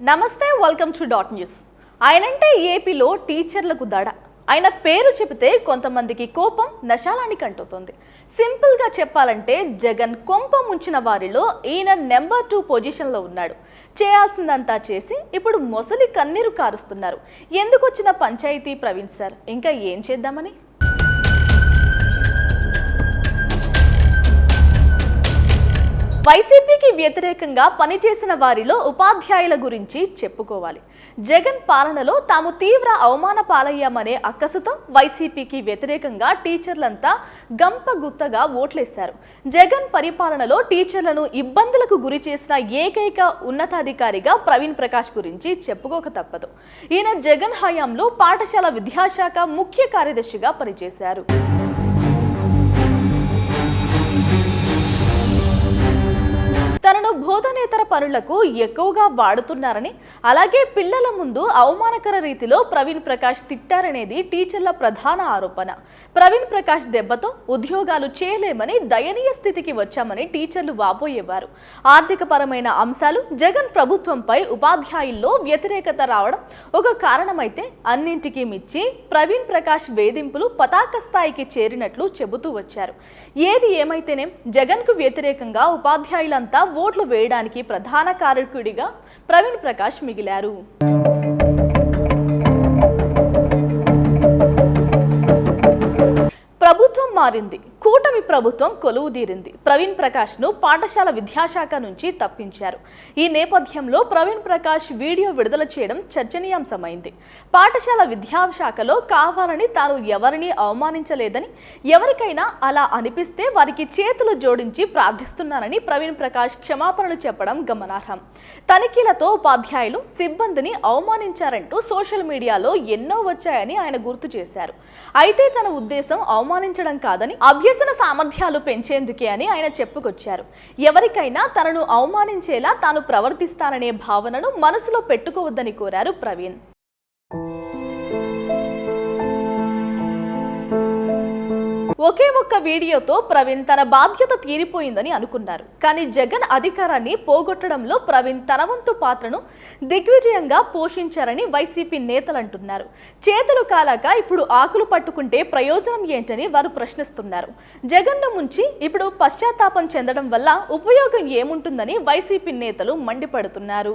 నమస్తే welcome to dot news ఆయనంటే ఏపీలో టీచర్లకు దడ. ఆయన పేరు చెబితే కొంతమందికి కోపం నశాలానికి అంటుతుంది సింపుల్గా చెప్పాలంటే జగన్ కొంప ముంచిన వారిలో ఈయన నెంబర్ టూ పొజిషన్లో ఉన్నాడు. చేయాల్సిందంతా చేసి ఇప్పుడు మొసలి కన్నీరు కారుస్తున్నారు. ఎందుకు వచ్చిన పంచాయతీ ప్రవీణ్ సార్? ఇంకా ఏం చేద్దామని? వైసీపీకి వ్యతిరేకంగా పనిచేసిన వారిలో ఉపాధ్యాయుల గురించి చెప్పుకోవాలి. జగన్ పాలనలో తాము తీవ్ర అవమాన పాలయ్యామనే అక్కసుతో వైసీపీకి వ్యతిరేకంగా టీచర్లంతా గంపగుత్తగా ఓట్లేశారు. జగన్ పరిపాలనలో టీచర్లను ఇబ్బందులకు గురి చేసిన ఏకైక ఉన్నతాధికారిగా ప్రవీణ్ ప్రకాష్ గురించి చెప్పుకోక తప్పదు. ఈయన జగన్ హయాంలో పాఠశాల విద్యాశాఖ ముఖ్య కార్యదర్శిగా పనిచేశారు. పనులకు ఎక్కువగా వాడుతున్నారని అలాగే పిల్లల ముందు అవమానకర రీతిలో ప్రవీణ్ ప్రకాష్ తిట్టారనేది టీచర్ల ప్రధాన ఆరోపణ. ప్రవీణ్ ప్రకాష్ దెబ్బతో ఉద్యోగాలు చేయలేమని దయనీయ స్థితికి వచ్చామని టీచర్లు వాపోయేవారు. ఆర్థిక పరమైన అంశాలు జగన్ ప్రభుత్వంపై ఉపాధ్యాయుల్లో వ్యతిరేకత రావడం ఒక కారణమైతే అన్నింటికీ మించి ప్రవీణ్ ప్రకాష్ వేధింపులు పతాక స్థాయికి చేరినట్లు చెబుతూ వచ్చారు. ఏది ఏమైతేనేం జగన్కు వ్యతిరేకంగా ఉపాధ్యాయులంతా ఓట్లు వేయడానికి ప్రధాన కారకుడిగా ప్రవీణ్ ప్రకాష్ మిగిలారు. మారింది. కూటమి ప్రభుత్వం కొలువు తీరింది. ప్రవీణ్ ప్రకాష్ను పాఠశాల విద్యాశాఖ నుంచి తప్పించారు. ఈ నేపథ్యంలో ప్రవీణ్ ప్రకాష్ వీడియో విడుదల చేయడం చర్చనీయాంశమైంది. పాఠశాల విద్యాశాఖలో కావాలని తాను ఎవరిని అవమానించలేదని ఎవరికైనా అలా అనిపిస్తే వారికి చేతులు జోడించి ప్రార్థిస్తున్నానని ప్రవీణ్ ప్రకాష్ క్షమాపణలు చెప్పడం గమనార్హం. తనిఖీలతో ఉపాధ్యాయులు సిబ్బందిని అవమానించారంటూ సోషల్ మీడియాలో ఎన్నో వచ్చాయని ఆయన గుర్తు చేశారు. అయితే తన ఉద్దేశం అవమానించడం కాదు. కాదని అభ్యసన సామర్థ్యాలు పెంచేందుకే అని ఆయన చెప్పుకొచ్చారు. ఎవరికైనా తనను అవమానించేలా తాను ప్రవర్తిస్తాననే భావనను మనసులో పెట్టుకోవద్దని కోరారు ప్రవీణ్. ఒకే ఒక్క వీడియోతో ప్రవీణ్ తన బాధ్యత తీరిపోయిందని అనుకున్నారు. కానీ జగన్ అధికారాన్ని పోగొట్టడంలో ప్రవీణ్ తన వంతు పాత్రను దిగ్విజయంగా పోషించారని వైసీపీ నేతలు అంటున్నారు. చేతులు కాలాక ఇప్పుడు ఆకులు పట్టుకుంటే ప్రయోజనం ఏంటని వారు ప్రశ్నిస్తున్నారు. జగన్ను ముంచి ఇప్పుడు పశ్చాత్తాపం చెందడం వల్ల ఉపయోగం ఏముంటుందని వైసీపీ నేతలు మండిపడుతున్నారు.